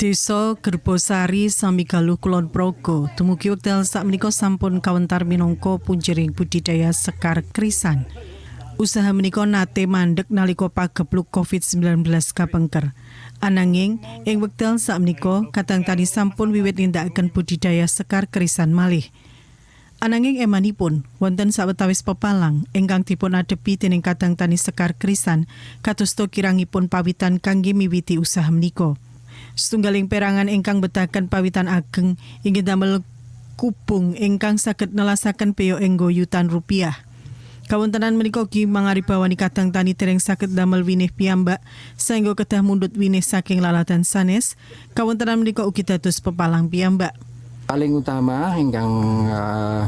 Desa Gerbosari sami galuh kulon progo dumugi wekdal sakmenika sampun kawentar minangka punjering budidaya sekar krisan. Usaha menika nate mandek nalika pagebluk COVID-19 kapengker. Ananging ing wekdal sakmenika kadang tani sampun wiwit nindakaken budidaya sekar krisan malih. Ananging emanipun wonten sawetawis pepalang ingkang dipun adepi dening kadang tani sekar krisan kadosta kirangipun pawitan kangge miwiti usaha menika. Setunggaling perangan ingkang betaken pawitan ageng inggih damel kubung ingkang saged nelasaken beo enggo yutan rupiah. Kawontenan menika ugi mangaribawani kadang tani dereng saged damel winih piyambak saengga kedah mundut winih saking lalatan sanes. Kawontenan menika ugi dados pepalang piyambak. paling utama ingkang eh,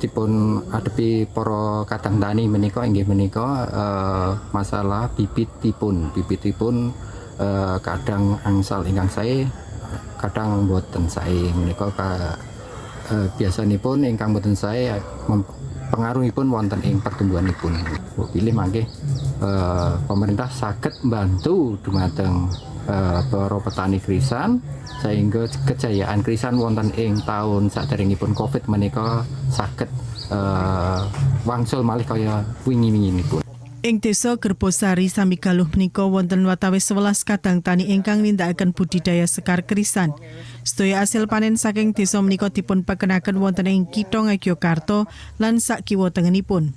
dipun adepi para kadang tani menika inggih menika eh, masalah bibitipun bibitipun eh, kadang angsal ingkang sae kadang boten sae menika ka eh, biasanipun ingkang sae mem- pengaruhipun wonten ing pertumbuhanipun pilih mangke eh, pemerintah saged bantu dumateng eh, para petani krisan sehingga kejayaan krisan wonten ing tahun saderengipun Covid menika saged eh, wangsul malih kaya wingi-winginipun. Ing desa Gerbosari sami galuh menika wonten watawis 11 kadang tani ingkang nindakaken budidaya sekar krisan. Sedaya asil panen saking desa menika dipun pakenaken wonten ing Kitha Ngayogyakarta lan sak kiwa tengenipun.